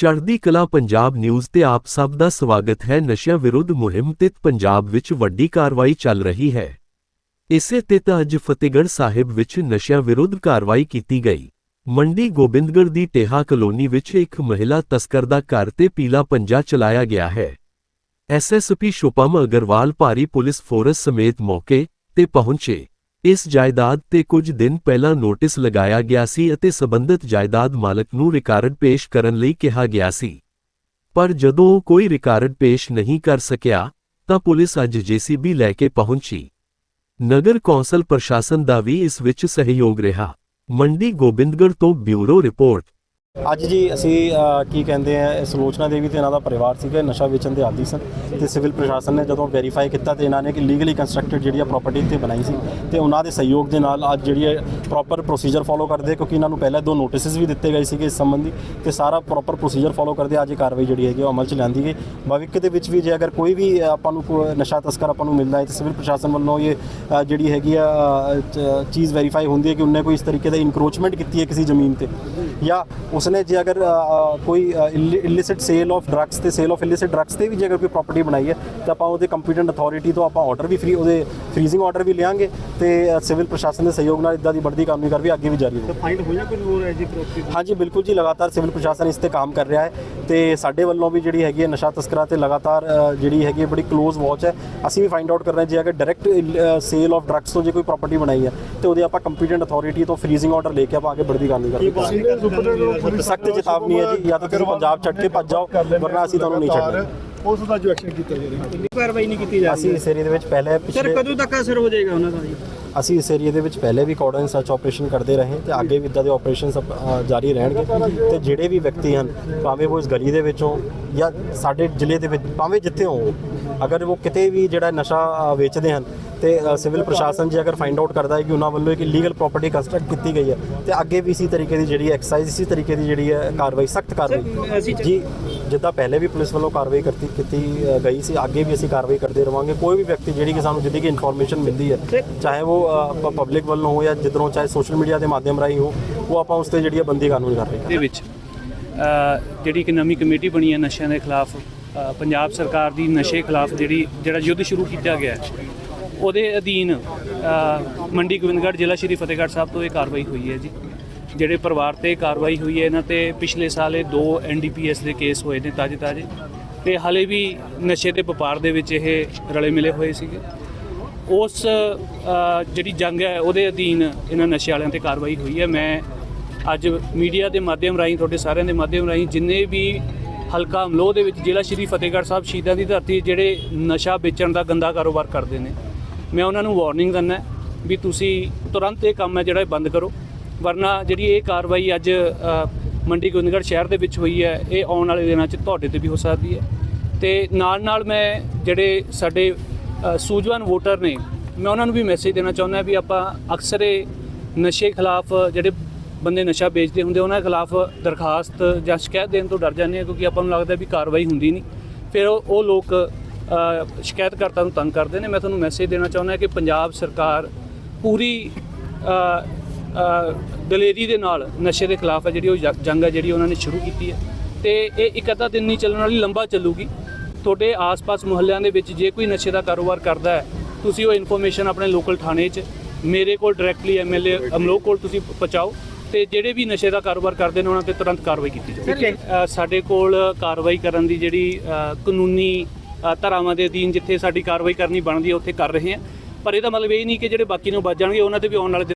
ਚੜ੍ਹਦੀ ਕਲਾ ਪੰਜਾਬ ਨਿਊਜ਼ ਤੇ ਆਪ ਸਭ ਦਾ ਸਵਾਗਤ ਹੈ। ਨਸ਼ਿਆਂ ਵਿਰੁੱਧ ਮੁਹਿੰਮ ਤਹਿਤ ਪੰਜਾਬ ਵਿੱਚ ਵੱਡੀ ਕਾਰਵਾਈ ਚੱਲ ਰਹੀ ਹੈ। ਇਸੇ ਤਹਿਤ ਅੱਜ ਫਤਿਹਗੜ੍ਹ ਸਾਹਿਬ ਵਿੱਚ ਨਸ਼ਿਆਂ ਵਿਰੁੱਧ ਕਾਰਵਾਈ ਕੀਤੀ ਗਈ। ਮੰਡੀ ਗੋਬਿੰਦਗੜ੍ਹ ਦੀ ਟੇਹਾ ਕਲੋਨੀ ਵਿੱਚ ਇੱਕ ਮਹਿਲਾ ਤਸਕਰ ਦਾ ਘਰ ਤੇ ਪੀਲਾ ਪੰਜਾ ਚਲਾਇਆ ਗਿਆ ਹੈ। ਐਸਐਸਪੀ ਸ਼ੁਭਮ ਅਗਰਵਾਲ ਭਾਰੀ ਪੁਲਿਸ ਫੋਰਸ ਸਮੇਤ ਮੌਕੇ ਤੇ ਪਹੁੰਚੇ। ਇਸ ਜਾਇਦਾਦ ਤੇ ਕੁਝ ਦਿਨ ਪਹਿਲਾਂ ਨੋਟਿਸ ਲਗਾਇਆ ਗਿਆ ਸੀ ਅਤੇ ਸਬੰਧਤ ਜਾਇਦਾਦ ਮਾਲਕ ਨੂੰ ਰਿਕਾਰਡ ਪੇਸ਼ ਕਰਨ ਲਈ ਕਿਹਾ ਗਿਆ ਸੀ। ਪਰ ਜਦੋਂ ਉਹ ਕੋਈ ਰਿਕਾਰਡ ਪੇਸ਼ ਨਹੀਂ ਕਰ ਸਕਿਆ, ਤਾਂ ਪੁਲਿਸ ਅੱਜ ਜੀਸੀਬੀ ਲੈ ਕੇ ਪਹੁੰਚੀ। ਨਗਰ ਕੌਂਸਲ ਪ੍ਰਸ਼ਾਸਨ ਦਾ ਵੀ ਇਸ ਵਿੱਚ ਸਹਿਯੋਗ ਰਿਹਾ। ਮੰਡੀ ਗੋਬਿੰਦਗੜ੍ਹ ਤੋਂ ਬਿਊਰੋ ਰਿਪੋਰਟ। ਅੱਜ ਜੀ ਅਸੀਂ ਕੀ ਕਹਿੰਦੇ ਆ, ਇਸ ਦੇਵੀ ਤੇ ਇਹਨਾਂ ਦਾ ਪਰਿਵਾਰ ਸੀਗਾ, ਨਸ਼ਾ ਵੇਚਣ ਦੇ ਆਦੀ ਸਨ ਤੇ ਸਿਵਲ ਪ੍ਰਸ਼ਾਸਨ ਨੇ ਜਦੋਂ ਵੈਰੀਫਾਈ ਕੀਤਾ ਤੇ ਇਹਨਾਂ ਨੇ ਕਿ ਲੀਗਲੀ ਕੰਸਟਰਕਟਡ ਜਿਹੜੀ ਆ ਪ੍ਰਾਪਰਟੀ ਤੇ ਬਣਾਈ ਸੀ ਤੇ ਉਹਨਾਂ ਦੇ ਸਹਿਯੋਗ ਦੇ ਨਾਲ ਅੱਜ ਜਿਹੜੀ ਹੈ ਪ੍ਰੋਪਰ ਪ੍ਰੋਸੀਜਰ ਫੋਲੋ ਕਰਦੇ ਕਿਉਂਕਿ ਇਹਨਾਂ ਨੂੰ ਪਹਿਲਾਂ ਦੋ ਨੋਟਿਸਸ ਵੀ ਦਿੱਤੇ ਗਏ ਸੀਗੇ ਇਸ ਸੰਬੰਧੀ ਤੇ ਸਾਰਾ ਪ੍ਰੋਪਰ ਪ੍ਰੋਸੀਜਰ ਫੋਲੋ ਕਰਦੇ ਅੱਜ ਇਹ ਕਾਰਵਾਈ ਜਿਹੜੀ ਹੈਗੀ ਉਹ ਅਮਲ ਚ ਲਿਆਂਦੀ ਗਈ ਭਵਿੱਖ ਦੇ ਵਿੱਚ ਵੀ ਜੇ ਅਗਰ ਕੋਈ ਵੀ ਆਪਾਂ ਨੂੰ ਨਸ਼ਾ ਤਸਕਰ ਆਪਾਂ ਨੂੰ ਮਿਲਦਾ ਹੈ ਤੇ ਸਿਵਲ ਪ੍ਰਸ਼ਾਸਨ ਵੱਲੋਂ ਇਹ ਜਿਹੜੀ ਹੈਗੀ ਆ ਚੀਜ਼ ਵੈਰੀਫਾਈ ਹੁੰਦੀ ਹੈ ਕਿ ਉਹਨੇ ਕੋਈ ਇਸ ਤਰੀਕੇ ਦਾ ਇਨਕਰੋਚਮੈਂਟ ਕੀਤੀ ਹੈ ਕਿਸੇ ਜ਼ਮੀਨ ਤੇ ਜਾਂ ਉਸਨੇ ਜੇ ਅਗਰ ਕੋਈ ਇਲਿਸਿਟ ਸੇਲ ਆਫ ਡਰੱਗਸ ਤੇ ਸੇਲ ਆਫ ਇਲਿਸਿਟ ਡਰੱਗਸ ਤੇ ਵੀ ਜੇ ਅਗਰ ਕੋਈ ਪ੍ਰਾਪਰਟੀ ਬਣਾਈ ਹੈ ਤਾਂ ਆਪਾਂ ਉਹਦੇ ਕੰਪੀਟੈਂਟ ਅਥਾਰਟੀ ਤੋਂ ਆਪਾਂ ਆਰਡਰ ਵੀ ਫ੍ਰੀ ਉਹਦੇ ਫ੍ਰੀਜ਼ਿੰਗ ਆਰਡਰ ਵੀ ਲਿਆਂਗੇ ਤੇ ਸਿਵਲ ਪ੍ਰਸ਼ਾਸਨ ਦੇ ਸਹਿਯੋਗ ਨਾਲ ਇਦਾਂ ਦੀ ਵੱਡੀ ਕਾਨੂੰਨੀ ਕਾਰਵਾਈ ਅੱਗੇ ਵੀ ਜਾਰੀ ਰਹੇਗੀ ਫਾਈਂਡ ਹੋਇਆ ਕੁਝ ਹੋਰ ਹੈ ਜੀ ਪ੍ਰੋਪਰਟੀ ਹਾਂਜੀ ਬਿਲਕੁਲ ਜੀ ਲਗਾਤਾਰ ਸਿਵਲ ਪ੍ਰਸ਼ਾਸਨ ਇਸ ਤੇ ਕੰਮ ਕਰ ਰਿਹਾ ਹੈ ਤੇ ਸਾਡੇ ਵੱਲੋਂ ਵੀ ਜਿਹੜੀ ਹੈਗੀ ਹੈ ਨਸ਼ਾ ਤਸਕਰਾਂ ਤੇ ਲਗਾਤਾਰ ਜਿਹੜੀ ਹੈਗੀ ਹੈ ਬੜੀ ਕਲੋਜ਼ ਵਾਚ ਹੈ। ਅਸੀਂ ਵੀ ਫਾਈਂਡ ਆਊਟ ਕਰ ਰਹੇ ਹਾਂ ਜੇ ਅਗਰ ਡਾਇਰੈਕਟ ਸੇਲ ਆਫ ਡਰੱਗਸ ਤੋਂ ਜੇ ਕੋਈ ਪ੍ਰਾਪਰਟੀ ਬਣਾਈ ਹੈ ਤੇ ਉਹਦੇ ਆਪਾਂ ਕੰਪੀਟੈਂਟ ਅਥਾਰਟੀ ਤੋਂ ਫ੍ਰੀਜ਼ਿੰਗ ਆਰਡਰ ਲੈ ਕੇ ਆਪਾਂ ਅੱਗੇ ਬੜਦੀ ਕਾਨੂੰਨੀ ਕਾਰਵਾਈ ਸਖਤ ਚੇਤਾਵਨੀ ਹੈ ਜੀ ਜਾਂ ਤਾਂ ਤੁਸੀਂ ਪੰਜਾਬ ਛੱਡ ਕੇ ਭੱਜ ਜਾਓ ਵਰਨਾ ਅਸੀਂ ਤੁਹਾਨੂੰ ਨਹੀਂ ਛੱਡਣਾ। ਉਸ ਦਾ ਜੋ ਐਕਸ਼ਨ ਕੀਤਾ ਜਾ ਰਿਹਾ। ਕਾਰਵਾਈ ਨਹੀਂ ਕੀਤੀ ਜਾ ਅਸੀਂ ਇਸ ਏਰੀਆ ਦੇ ਵਿੱਚ ਪਹਿਲੇ ਸਰ ਪਿਛਲੇ ਕਦੋਂ ਤੱਕ ਅਸਰ ਹੋ ਜਾਏਗਾ ਉਹਨਾਂ ਦਾ ਜੀ? ਅਸੀਂ ਇਸ ਏਰੀਆ ਦੇ ਵਿੱਚ ਪਹਿਲੇ ਵੀ ਕਾਰਡਨ ਸਰਚ ਆਪਰੇਸ਼ਨ ਕਰਦੇ ਰਹੇ ਤੇ ਅੱਗੇ ਵੀ ਇਦਾਂ ਦੇ ਆਪਰੇਸ਼ਨਸ ਜਾਰੀ ਰਹਿਣਗੇ। ਤੇ ਜਿਹੜੇ ਵੀ ਵਿਅਕਤੀ ਹਨ ਭਾਵੇਂ ਉਹ ਇਸ ਗਲੀ ਦੇ ਵਿੱਚੋਂ ਜਾਂ ਸਾਡੇ ਜ਼ਿਲ੍ਹੇ ਦੇ ਵਿੱਚ ਭਾਵੇਂ ਜਿੱਥੇ ਹੋਣ ਅਗਰ ਉਹ ਕਿਤੇ ਵੀ ਜਿਹੜਾ ਨਸ਼ਾ ਅ, ਵੇਚਦੇ ਹਨ ਤੇ ਸਿਵਲ ਪ੍ਰਸ਼ਾਸਨ ਜੇ ਅਗਰ ਫਾਈਂਡ ਆਊਟ ਕਰਦਾ ਹੈ ਕਿ ਉਹਨਾਂ ਵੱਲੋਂ ਇੱਕ ਲੀਗਲ ਪ੍ਰਾਪਰਟੀ ਕੰਸਟਰਕਟ ਕੀਤੀ ਗਈ ਹੈ ਤੇ ਅੱਗੇ ਵੀ ਇਸੇ ਤਰੀਕੇ ਦੀ ਜਿਹੜੀ ਐਕਸਰਸਾਈਜ਼ ਇਸੇ ਤਰੀਕੇ ਦੀ ਜਿਹੜੀ ਹੈ ਕਾਰਵਾਈ ਸਖਤ ਕਾਰਵਾਈ। ਜੀ ਜਿੱਦਾਂ ਪਹਿਲੇ ਵੀ ਪੁਲਿਸ ਵੱਲੋਂ ਕਾਰਵਾਈ ਕਰਤੀ ਕੀਤੀ ਗਈ ਸੀ ਅੱਗੇ ਵੀ ਅਸੀਂ ਕਾਰਵਾਈ ਕਰਦੇ ਰਵਾਂਗੇ। ਕੋਈ ਵੀ ਵਿਅਕਤੀ ਜਿਹੜੀ ਕਿ ਸਾਨੂੰ ਜਿੱਦੀ ਕਿ ਇਨਫੋਰਮੇਸ਼ਨ ਮਿਲਦੀ ਹੈ ਚਾਹੇ ਉਹ ਪਬਲਿਕ ਵੱਲੋਂ ਹੋ ਜਾਂ ਜਿੱਧਰੋਂ ਚਾਹੇ ਸੋਸ਼ਲ ਮੀਡੀਆ ਦੇ ਮਾਧਿਅਮ ਰਾਹੀਂ ਹੋ ਉਹ ਆਪਾਂ ਉਸ ਤੇ ਜਿਹੜੀ ਹੈ ਬੰਦੀ ਕਾਨੂੰਨੀ ਕਾਰਵਾਈ ਕਰਾਂਗੇ ਦੇ ਵਿੱਚ ਜਿਹੜੀ ਕਿ ਨਵੀਂ ਕਮੇਟੀ ਬਣੀ ਹੈ ਨਸ਼ਿਆਂ ਦੇ ਖਿਲਾਫ ਪੰਜਾਬ ਸਰਕਾਰ ਦੀ ਨਸ਼ੇ ਖਿਲਾਫ ਜਿਹੜੀ ਜਿਹੜਾ ਯੁੱਧ ਸ਼ੁਰੂ ਕੀਤਾ ਗਿਆ ਹੈ ਉਹਦੇ ਅਧੀਨ ਮੰਡੀ ਗੋਬਿੰਦਗੜ੍ਹ ਜ਼ਿਲ੍ਹਾ ਸ਼੍ਰੀ ਫਤਿਹਗੜ੍ਹ ਸਾਹਿਬ ਤੋਂ ਇਹ ਕਾਰਵਾਈ ਹੋਈ ਹੈ ਜੀ। ਜਿਹੜੇ ਪਰਿਵਾਰ ਤੇ ਕਾਰਵਾਈ ਹੋਈ ਹੈ, ਇਹਨਾਂ ਤੇ ਪਿਛਲੇ ਸਾਲ ਇਹ ਦੋ ਐਨਡੀਪੀਐਸ ਦੇ ਕੇਸ ਹੋਏ ਨੇ ਤਾਜੇ ਤਾਜੇ ਤੇ ਹਾਲੇ ਵੀ ਨਸ਼ੇ ਦੇ ਵਪਾਰ ਦੇ ਵਿੱਚ ਇਹ ਰਲੇ ਮਿਲੇ ਹੋਏ ਸੀਗੇ। ਉਸ ਜਿਹੜੀ ਜੰਗ ਹੈ, ਉਹਦੇ ਅਧੀਨ ਇਹਨਾਂ ਨਸ਼ੇ ਵਾਲਿਆਂ ਤੇ ਕਾਰਵਾਈ ਹੋਈ ਹੈ। ਮੈਂ ਅੱਜ ਮੀਡੀਆ ਦੇ ਮਾਧਿਅਮ ਰਾਹੀਂ, ਤੁਹਾਡੇ ਸਾਰਿਆਂ ਦੇ ਮਾਧਿਅਮ ਰਾਹੀਂ ਜਿੰਨੇ ਵੀ ਹਲਕਾ ਅਮਲੋਹ ਦੇ ਵਿੱਚ ਜ਼ਿਲ੍ਹਾ ਸ਼੍ਰੀ ਫਤਿਹਗੜ੍ਹ ਸਾਹਿਬ ਸ਼ਹੀਦਾਂ ਦੀ ਧਰਤੀ ਜਿਹੜੇ ਨਸ਼ਾ ਵੇਚਣ ਦਾ ਗੰਦਾ ਕਾਰੋਬਾਰ ਕਰਦੇ ਨੇ ਮੈਂ ਉਹਨਾਂ ਨੂੰ ਵਾਰਨਿੰਗ ਦਿੰਦਾ ਵੀ ਤੁਸੀਂ ਤੁਰੰਤ ਇਹ ਕੰਮ ਹੈ ਜਿਹੜਾ ਇਹ ਬੰਦ ਕਰੋ। ਵਰਨਾ ਜਿਹੜੀ ਇਹ ਕਾਰਵਾਈ ਅੱਜ ਮੰਡੀ ਗੋਬਿੰਦਗੜ੍ਹ ਸ਼ਹਿਰ ਦੇ ਵਿੱਚ ਹੋਈ ਹੈ, ਇਹ ਆਉਣ ਵਾਲੇ ਦਿਨਾਂ 'ਚ ਤੁਹਾਡੇ ਤੇ ਵੀ ਹੋ ਸਕਦੀ ਹੈ। ਤੇ ਨਾਲ ਨਾਲ ਮੈਂ ਜਿਹੜੇ ਸਾਡੇ ਸੂਝਵਾਨ ਵੋਟਰ ਨੇ, ਮੈਂ ਉਹਨਾਂ ਨੂੰ ਵੀ ਮੈਸੇਜ ਦੇਣਾ ਚਾਹੁੰਦਾ ਵੀ ਆਪਾਂ ਅਕਸਰ ਇਹ ਨਸ਼ੇ ਖਿਲਾਫ ਜਿਹੜੇ ਬੰਦੇ ਨਸ਼ਾ ਵੇਚਦੇ ਹੁੰਦੇ ਉਹਨਾਂ ਖਿਲਾਫ ਦਰਖਾਸਤ ਜਾਂ ਸ਼ਿਕਾਇਤ ਦੇਣ ਤੋਂ ਡਰ ਜਾਂਦੇ ਆ ਕਿਉਂਕਿ ਆਪਾਂ ਨੂੰ ਲੱਗਦਾ ਵੀ ਕਾਰਵਾਈ ਹੁੰਦੀ ਨਹੀਂ। ਫਿਰ ਉਹ ਉਹ ਲੋਕ ਸ਼ਿਕਾਇਤਕਰਤਾ ਨੂੰ ਤੰਗ ਕਰਦੇ ਨੇ। ਮੈਂ ਤੁਹਾਨੂੰ ਮੈਸੇਜ ਦੇਣਾ ਚਾਹੁੰਦਾ ਕਿ ਪੰਜਾਬ ਸਰਕਾਰ ਪੂਰੀ ਦਲੇਰੀ ਦੇ ਨਾਲ ਨਸ਼ੇ ਦੇ ਖਿਲਾਫ ਹੈ ਜਿਹੜੀ ਉਹ ਜੰਗ ਹੈ ਜਿਹੜੀ ਉਹਨਾਂ ਨੇ ਸ਼ੁਰੂ ਕੀਤੀ ਹੈ। ਤੇ ਇਹ ਇੱਕ ਅੱਧਾ ਦਿਨ ਨਹੀਂ ਚੱਲਣ ਵਾਲੀ ਲੰਬਾ ਚੱਲੂਗੀ। ਤੁਹਾਡੇ ਆਸ-ਪਾਸ ਮੁਹੱਲਿਆਂ ਦੇ ਵਿੱਚ ਜੇ ਕੋਈ ਨਸ਼ੇ ਦਾ ਕਾਰੋਬਾਰ ਕਰਦਾ ਹੈ ਤੁਸੀਂ ਉਹ ਇਨਫੋਰਮੇਸ਼ਨ ਆਪਣੇ ਲੋਕਲ ਥਾਣੇ 'ਚ ਮੇਰੇ ਕੋਲ ਡਾਇਰੈਕਟਲੀ ਐਮਐਲਏ ਅਮਲੋਕ ਕੋਲ ਤੁਸੀਂ ਪਹੁੰਚਾਓ ਤੇ ਜਿਹੜੇ ਵੀ ਨਸ਼ੇ ਦਾ ਕਾਰੋਬਾਰ ਕਰਦੇ ਨੇ ਉਹਨਾਂ ਤੇ ਤੁਰੰਤ ਕਾਰਵਾਈ ਕੀਤੀ ਜਾਵੇ ਸਾਡੇ ਕੋਲ ਕਾਰਵਾਈ ਕਰਨ ਦੀ ਜਿਹੜੀ ਕਾਨੂੰਨੀ ਧਾਰਾਵਾਂ ਦੇ ਅਧੀਨ ਜਿੱਥੇ ਸਾਡੀ ਕਾਰਵਾਈ ਕਰਨੀ ਬਣਦੀ ਹੈ, ਉੱਥੇ ਕਰ ਰਹੇ ਹਾਂ। ਪਰ ਇਹਦਾ ਮਤਲਬ ਇਹ ਨਹੀਂ ਕਿ ਜਿਹੜੇ ਬਾਕੀ ਨੂੰ ਬਚ ਜਾਣਗੇ, ਉਹਨਾਂ ਤੇ ਵੀ ਆਉਣ ਵਾਲੇ ਦਿਨ